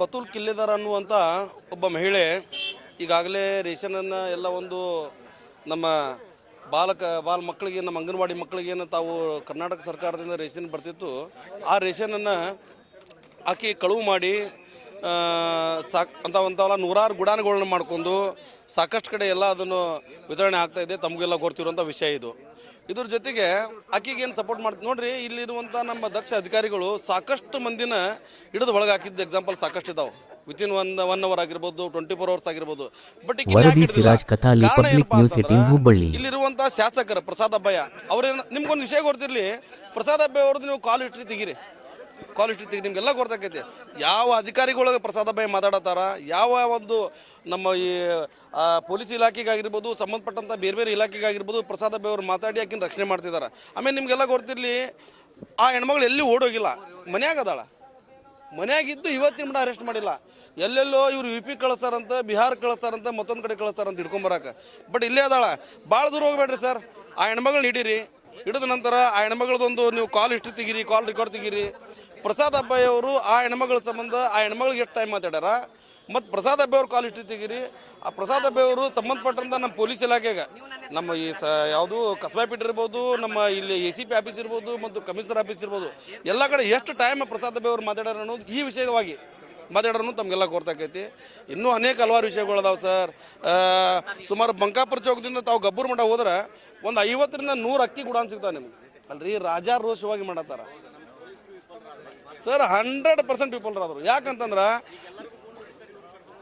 ಬತುಲ್ ಕಿಲ್ಲೆದಾರ್ ಅನ್ನುವಂಥ ಒಬ್ಬ ಮಹಿಳೆ ಈಗಾಗಲೇ ರೇಷನನ್ನು ಎಲ್ಲ ಒಂದು ನಮ್ಮ ಬಾಲಕ, ಬಾಲ ಮಕ್ಕಳಿಗೆ, ನಮ್ಮ ಅಂಗನವಾಡಿ ಮಕ್ಕಳಿಗೆ ಏನು ತಾವು ಕರ್ನಾಟಕ ಸರ್ಕಾರದಿಂದ ರೇಷನ್ ಬರ್ತಿತ್ತು. ಆ ರೇಷನನ್ನು ಹಾಕಿ ಕಳುವು ಮಾಡಿ ಸಾಕ್ ಒಂಥರ ನೂರಾರು ಗುಡಾನುಗಳನ್ನ ಮಾಡ್ಕೊಂಡು ಸಾಕಷ್ಟು ಕಡೆ ಎಲ್ಲ ಅದನ್ನು ವಿತರಣೆ ಆಗ್ತಾ ಇದೆ, ತಮಗೆಲ್ಲ ಗೊತ್ತಿರುವಂಥ ವಿಷಯ ಇದು. ಇದ್ರ ಜೊತೆಗೆ ಅಕ್ಕಿಗೆ ಏನು ಸಪೋರ್ಟ್ ಮಾಡ್ತೀವಿ ನೋಡ್ರಿ ಇಲ್ಲಿರುವಂಥ ನಮ್ಮ ದಕ್ಷ ಅಧಿಕಾರಿಗಳು ಸಾಕಷ್ಟು ಮಂದಿನ ಹಿಡಿದು ಒಳಗೆ ಹಾಕಿದ್ದ ಎಕ್ಸಾಂಪಲ್ ಸಾಕಷ್ಟು ಇದಾವೆ. ವಿತಿನ್ ಒನ್ ಒನ್ ಅವರ್ ಆಗಿರ್ಬೋದು ಟ್ವೆಂಟಿ ಫೋರ್ ಅವರ್ಸ್ ಆಗಿರ್ಬೋದು ಬಟ್ ವರದಿ Siraj Kathali public news eighteen Hubballi. ಇಲ್ಲಿರುವಂತಹ ಶಾಸಕರು ಪ್ರಸಾದ್ ಅಬ್ಬಯ್ಯ ಅವ್ರೇನು ನಿಮ್ಗೊಂದು ವಿಷಯ ಗೊತ್ತಿರಲಿ ಪ್ರಸಾದ್ ಅಬ್ಬಯ್ಯ ಅವ್ರದ್ದು ನೀವು ಕಾಲ್ ಇಟ್ರಿ ತೆಗೀರಿ. ಕಾಲ್ ತೆಗೆ ನಿಮಗೆಲ್ಲ ಗೊತ್ತಾಕೈತಿ. ಯಾವ ಅಧಿಕಾರಿಗಳಿಗೆ ಪ್ರಸಾದ ಬಾಯಿ ಮಾತಾಡತ್ತಾರ? ಯಾವ ಒಂದು ನಮ್ಮ ಈ ಪೊಲೀಸ್ ಇಲಾಖೆಗಾಗಿರ್ಬೋದು ಸಂಬಂಧಪಟ್ಟಂಥ ಬೇರೆ ಬೇರೆ ಇಲಾಖೆಗಾಗಿರ್ಬೋದು ಪ್ರಸಾದ ಬಾಯಿ ಅವ್ರು ಮಾತಾಡಿ ಆಕಿನ ರಕ್ಷಣೆ ಮಾಡ್ತಿದ್ದಾರೆ ಆಮೇಲೆ ನಿಮಗೆಲ್ಲ ಗೊತ್ತಿರಲಿ, ಆ ಹೆಣ್ಮಗಳು ಎಲ್ಲಿ ಓಡೋಗಿಲ್ಲ? ಮನ್ಯಾಗ ಅದಾಳ. ಮನ್ಯಾಗಿದ್ದು ಇವತ್ತಿನ ಮಟ್ಟ ಅರೆಸ್ಟ್ ಮಾಡಿಲ್ಲ. ಎಲ್ಲೆಲ್ಲೋ ಇವ್ರು ಯು ಪಿ ಕಳಿಸ್ತಾರಂತ ಬಿಹಾರ ಕಳಿಸ್ತಾರಂತ ಮತ್ತೊಂದು ಕಡೆ ಕಳಿಸ್ತಾರಂತ ಹಿಡ್ಕೊಂಬರಾಕ ಬಟ್ ಇಲ್ಲೇ ಅದಾಳ. ಭಾಳ ದೂರ ಹೋಗ್ಬೇಡ್ರಿ ಸರ್. ಆ ಹೆಣ್ಮಗಳನ್ನ ಹಿಡೀರಿ. ಹಿಡಿದ ನಂತರ ಆ ಹೆಣ್ಮಗಳದೊಂದು ನೀವು ಕಾಲ್ ಹಿಸ್ಟ್ರಿ ತೆಗೀರಿ ಕಾಲ್ ರೆಕಾರ್ಡ್ ತೆಗೀರಿ. ಪ್ರಸಾದ್ ಅಬ್ಬಾಯಿ ಅವರು ಆ ಹೆಣ್ಮಗಳ ಸಂಬಂಧ, ಆ ಹೆಣ್ಮಗಳಿಗೆ ಎಷ್ಟು ಟೈಮ್ ಮಾತಾಡ್ಯಾರ? ಮತ್ತು ಪ್ರಸಾದ್ ಅವ್ರ ಕಾಲ್ ಇಷ್ಟು ತೆಗೀರಿ ಆ ಪ್ರಸಾದ್ ಅಬ್ಬೆ ಅವರು ಸಂಬಂಧಪಟ್ಟಂತ ನಮ್ಮ ಪೊಲೀಸ್ ಇಲಾಖೆಗೆ. ನಮ್ಮ ಈ ಸ ಯಾವುದು ಕಸ್ಬಾಪೇಟೆ ಇರ್ಬೋದು, ನಮ್ಮ ಇಲ್ಲಿ ಎ ಸಿ ಪಿ ಆಫೀಸ್ ಇರ್ಬೋದು, ಮತ್ತು ಕಮಿಷನರ್ ಆಫೀಸ್ ಇರ್ಬೋದು, ಎಲ್ಲ ಕಡೆ ಎಷ್ಟು ಟೈಮ್ ಪ್ರಸಾದ್ ಅಬ್ಬೆ ಅವ್ರು ಮಾತಾಡ್ಯಾರ ಅನ್ನೋದು ಈ ವಿಷಯವಾಗಿ ಮಾತಾಡೋನು ತಮಗೆಲ್ಲ ಗೊತ್ತಾಕೈತಿ ಇನ್ನೂ ಅನೇಕ ಹಲವಾರು ವಿಷಯಗಳದಾವೆ ಸರ್. ಸುಮಾರು ಬಂಕಾಪುರ ಚೌಕದಿಂದ ತಾವು ಗಬ್ಬೂರ್ ಮಠ ಹೋದ್ರೆ ಒಂದು ಐವತ್ತರಿಂದ ನೂರು ಅಕ್ಕಿ ಗುಡಾನ್ ಸಿಗ್ತಾವೆ ನಿಮ್ಗೆ. ಅಲ್ರಿ, ರಾಜಾರೋಷವಾಗಿ ಮಾಡತ್ತಾರ. ಸರ್ ಹಂಡ್ರೆಡ್ ಪರ್ಸೆಂಟ್ ವಿಫಲರಾದ್ರು ಯಾಕಂತಂದ್ರೆ,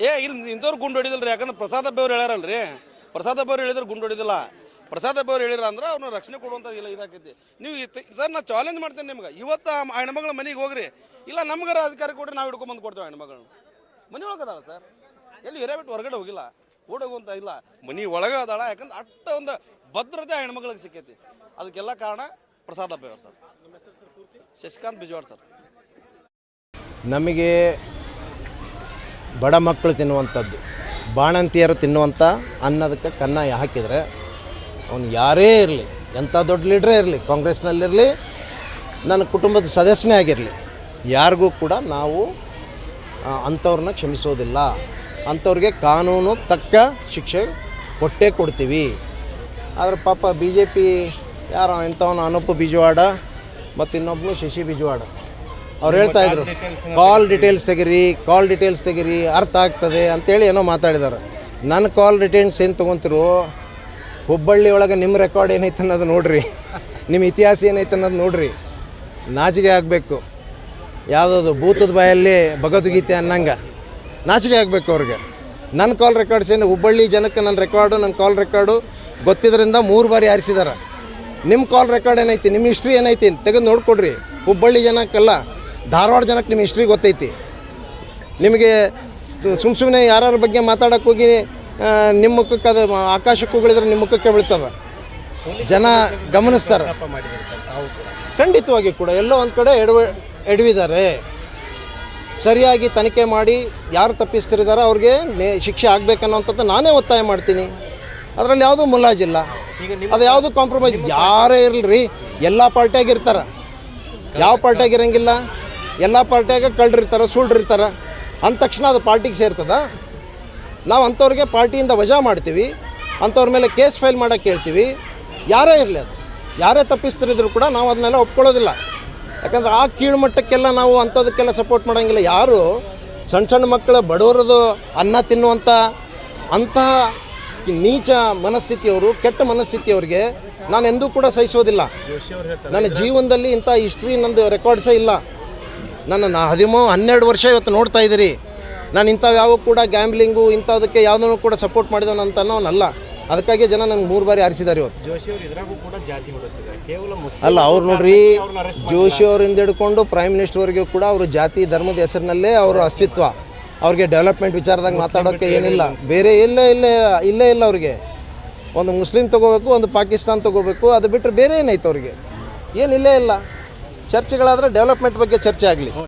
ಏ ಇಲ್ಲಿ ಇಂಥವ್ರು ಗುಂಡು ರೀ ಯಾಕಂದ್ರೆ ಪ್ರಸಾದ ಬೇವ್ರು ಹೇಳ್ಯಾರಲ್ರಿ ಪ್ರಸಾದ ಬೇವ್ರು ಹೇಳಿದ್ರೆ ಗುಂಡು ಹೊಡಿದಿಲ್ಲ. ಪ್ರಸಾದ ಬೇವ್ರು ಹೇಳಿರ ಅಂದ್ರೆ ಅವ್ನ ರಕ್ಷಣೆ ಕೊಡುವಂಥ ಇಲ್ಲ ಇದಾಕೈತಿ. ನೀವು ಸರ್, ನಾ ಚಾಲೆಂಜ್ ಮಾಡ್ತೇನೆ ನಿಮ್ಗೆ. ಇವತ್ತು ಆ ಹೆಣ್ಮಗಳ ಮನೆಗೆ ಹೋಗ್ರಿ. ಇಲ್ಲ, ನಮ್ಗಾರ ಅಧಿಕಾರ ಕೊಡ್ರಿ ನಾವು ಹಿಡ್ಕೊಂಬಂದು ಕೊಡ್ತೇವೆ ಹೆಣ್ಮಗಳನ್ನ ಮನೆ ಒಳಗೆ ಅದಾಳ ಸರ್. ಎಲ್ಲಿ ಹಿರೇಬಿಟ್ಟು ಹೊರಗಡೆ ಹೋಗಿಲ್ಲ. ಓಡೋಗುವಂತ ಇಲ್ಲ. ಮನೆ ಒಳಗೆ ಅದಾಳ. ಯಾಕಂದ್ರೆ ಅಷ್ಟ ಒಂದು ಭದ್ರತೆ ಆ ಹೆಣ್ಮಗಳಿಗೆ ಸಿಕ್ಕೈತಿ. ಅದಕ್ಕೆಲ್ಲ ಕಾರಣ ಪ್ರಸಾದ ಬೇವರ್ ಸರ್. ಶಶಿಕಾಂತ್ ಬಿಜವಾಡ್ ಸರ್. ನಮಗೆ ಬಡ ಮಕ್ಕಳು ತಿನ್ನುವಂಥದ್ದು, ಬಾಣಂತಿಯರು ತಿನ್ನುವಂಥ ಅನ್ನೋದಕ್ಕೆ ಕನ್ನ ಹಾಕಿದರೆ ಅವನು ಯಾರೇ ಇರಲಿ, ಎಂಥ ದೊಡ್ಡ ಲೀಡ್ರೇ ಇರಲಿ, ಕಾಂಗ್ರೆಸ್ನಲ್ಲಿರಲಿ, ನನ್ನ ಕುಟುಂಬದ ಸದಸ್ಯನೇ ಆಗಿರಲಿ, ಯಾರಿಗೂ ಕೂಡ ನಾವು ಅಂಥವ್ರನ್ನ ಕ್ಷಮಿಸೋದಿಲ್ಲ. ಅಂಥವ್ರಿಗೆ ಕಾನೂನು ತಕ್ಕ ಶಿಕ್ಷೆ ಕೊಟ್ಟೇ ಕೊಡ್ತೀವಿ. ಆದರೆ ಪಾಪ ಬಿ ಜೆ ಪಿ ಯಾರೋ ಇಂಥವನು ಅನೂಪ್ ಬಿಜವಾಡ ಮತ್ತು ಇನ್ನೊಬ್ಬನು ಶಶಿ ಬಿಜವಾಡ. ಅವ್ರು ಹೇಳ್ತಾ ಇದ್ರು ಕಾಲ್ ಡೀಟೇಲ್ಸ್ ತೆಗಿರಿ ಕಾಲ್ ಡೀಟೇಲ್ಸ್ ತೆಗಿರಿ ಅರ್ಥ ಆಗ್ತದೆ ಅಂತೇಳಿ ಏನೋ ಮಾತಾಡಿದ್ದಾರೆ ನನ್ನ ಕಾಲ್ ಡೀಟೇಲ್ಸ್ ಏನು ತೊಗೊತಿರು ಹುಬ್ಬಳ್ಳಿ ಒಳಗೆ ನಿಮ್ಮ ರೆಕಾರ್ಡ್ ಏನೈತೆ ಅನ್ನೋದು ನೋಡ್ರಿ. ನಿಮ್ಮ ಇತಿಹಾಸ ಏನೈತೆ ಅನ್ನೋದು ನೋಡ್ರಿ. ನಾಚಿಕೆ ಆಗಬೇಕು. ಯಾವುದದು ಭೂತದ ಬಾಯಲ್ಲಿ ಭಗವದ್ಗೀತೆ ಅನ್ನಂಗೆ. ನಾಚಿಕೆ ಆಗಬೇಕು ಅವ್ರಿಗೆ. ನನ್ನ ಕಾಲ್ ರೆಕಾರ್ಡ್ಸ್ ಏನು ಹುಬ್ಬಳ್ಳಿ ಜನಕ್ಕೆ ನನ್ನ ರೆಕಾರ್ಡು ನನ್ನ ಕಾಲ್ ರೆಕಾರ್ಡು ಗೊತ್ತಿದ್ದರಿಂದ ಮೂರು ಬಾರಿ ಆರಿಸಿದಾರೆ. ನಿಮ್ಮ ಕಾಲ್ ರೆಕಾರ್ಡ್ ಏನೈತಿ ನಿಮ್ಮ ಹಿಸ್ಟ್ರಿ ಏನೈತಿ ತೆಗೆದು ನೋಡ್ಕೊಡ್ರಿ. ಹುಬ್ಬಳ್ಳಿ ಜನಕ್ಕಲ್ಲ. ಧಾರವಾಡ ಜನಕ್ಕೆ ನಿಮ್ಮ ಹಿಸ್ಟ್ರಿ ಗೊತ್ತೈತಿ. ನಿಮಗೆ ಸುಮ್ಮ ಸುಮ್ಮನೆ ಯಾರ್ಯಾರ ಬಗ್ಗೆ ಮಾತಾಡಕ್ಕೆ ಹೋಗಿ ನಿಮ್ಮ ಮುಖಕ್ಕೆ ಅದು ಆಕಾಶಕ್ಕೆ ಹೋಗಿದ್ರೆ ನಿಮ್ಮ ಮುಖಕ್ಕೆ ಬೀಳ್ತವೆ ಜನ ಗಮನಿಸ್ತಾರೆ. ಖಂಡಿತವಾಗಿ ಕೂಡ ಎಲ್ಲೋ ಒಂದು ಕಡೆ ಎಡವ ಎಡವಿದ್ದಾರೆ. ಸರಿಯಾಗಿ ತನಿಖೆ ಮಾಡಿ ಯಾರು ತಪ್ಪಿಸ್ತಿರಿದಾರೋ ಅವ್ರಿಗೆ ನೇ ಶಿಕ್ಷೆ ಆಗಬೇಕನ್ನೋಂಥದ್ದು ನಾನೇ ಒತ್ತಾಯ ಮಾಡ್ತೀನಿ. ಅದರಲ್ಲಿ ಯಾವುದೂ ಮುಲಾಜಿಲ್ಲ. ಅದು ಯಾವುದು ಕಾಂಪ್ರಮೈಸ್ ಯಾರೇ ಇರಲಿ ಎಲ್ಲ ಪಾರ್ಟಿಯಾಗಿರ್ತಾರೆ ಯಾವ ಪಾರ್ಟಿಯಾಗ ಇರಂಗಿಲ್ಲ? ಎಲ್ಲ ಪಾರ್ಟಿಯಾಗ ಕಳ್ಳರಿರ್ತಾರೆ ಸುಳ್ಳಿರ್ತಾರೆ ಅಂದ ತಕ್ಷಣ ಅದು ಪಾರ್ಟಿಗೆ ಸೇರ್ತದ. ನಾವು ಅಂಥವ್ರಿಗೆ ಪಾರ್ಟಿಯಿಂದ ವಜಾ ಮಾಡ್ತೀವಿ. ಅಂಥವ್ರ ಮೇಲೆ ಕೇಸ್ ಫೈಲ್ ಮಾಡೋಕ್ಕೆ ಹೇಳ್ತೀವಿ. ಯಾರೇ ಇರಲಿ ಅದು. ಯಾರೇ ತಪ್ಪಿಸ್ತಿರಿದ್ರು ಕೂಡ ನಾವು ಅದನ್ನೆಲ್ಲ ಒಪ್ಕೊಳ್ಳೋದಿಲ್ಲ. ಯಾಕಂದ್ರೆ ಆ ಕೀಳುಮಟ್ಟಕ್ಕೆಲ್ಲ ನಾವು ಅಂಥದಕ್ಕೆಲ್ಲ ಸಪೋರ್ಟ್ ಮಾಡೋಂಗಿಲ್ಲ. ಯಾರು? ಸಣ್ಣ ಸಣ್ಣ ಮಕ್ಕಳ ಬಡವರದು ಅನ್ನ ತಿನ್ನುವಂಥ ಅಂತಹ ನೀಚ ಮನಸ್ಥಿತಿಯವರು ಕೆಟ್ಟ ಮನಸ್ಥಿತಿಯವ್ರಿಗೆ ನಾನು ಎಂದೂ ಕೂಡ ಸಹಿಸೋದಿಲ್ಲ. ನನ್ನ ಜೀವನದಲ್ಲಿ ಇಂಥ ಹಿಸ್ಟ್ರಿ ನಂದು ರೆಕಾರ್ಡ್ಸೇ ಇಲ್ಲ. ನನ್ನ ನಾ ಹದಿಮೂ ಹನ್ನೆರಡು ವರ್ಷ ಇವತ್ತು ನೋಡ್ತಾ ಇದ್ದೀರಿ. ನಾನು ಇಂಥವು ಯಾವ ಕೂಡ ಗ್ಯಾಂಬ್ಲಿಂಗು ಇಂಥದಕ್ಕೆ ಯಾವುದನ್ನು ಕೂಡ ಸಪೋರ್ಟ್ ಮಾಡಿದವನಂತ ಅನ್ನೋನಲ್ಲ. ಅದಕ್ಕಾಗಿ ಜನ ನನಗೆ ಮೂರು ಬಾರಿ ಆರಿಸಿದ್ದಾರೆ ಇವತ್ತು. ಅಲ್ಲ ಅವ್ರು ನೋಡ್ರಿ ಜೋಶಿ ಅವರಿಂದ ಹಿಡ್ಕೊಂಡು ಪ್ರೈಮ್ ಮಿನಿಸ್ಟರ್ವರೆಗೂ ಕೂಡ ಅವರು ಜಾತಿ ಧರ್ಮದ ಹೆಸರಿನಲ್ಲೇ ಅವರ ಅಸ್ತಿತ್ವ. ಅವ್ರಿಗೆ ಡೆವಲಪ್ಮೆಂಟ್ ವಿಚಾರದಾಗ ಮಾತಾಡೋಕ್ಕೆ ಏನಿಲ್ಲ. ಬೇರೆ ಇಲ್ಲೇ ಇಲ್ಲೇ ಇಲ್ಲೇ ಇಲ್ಲ ಅವ್ರಿಗೆ. ಒಂದು ಮುಸ್ಲಿಂ ತೊಗೋಬೇಕು ಒಂದು ಪಾಕಿಸ್ತಾನ್ ತೊಗೋಬೇಕು ಅದು ಬಿಟ್ಟರೆ ಬೇರೆ ಏನಾಯ್ತು ಅವ್ರಿಗೆ? ಏನಿಲ್ಲೇ ಇಲ್ಲ. ಚರ್ಚೆಗಳಾದರೆ ಡೆವಲಪ್ಮೆಂಟ್ ಬಗ್ಗೆ ಚರ್ಚೆ ಆಗಲಿ.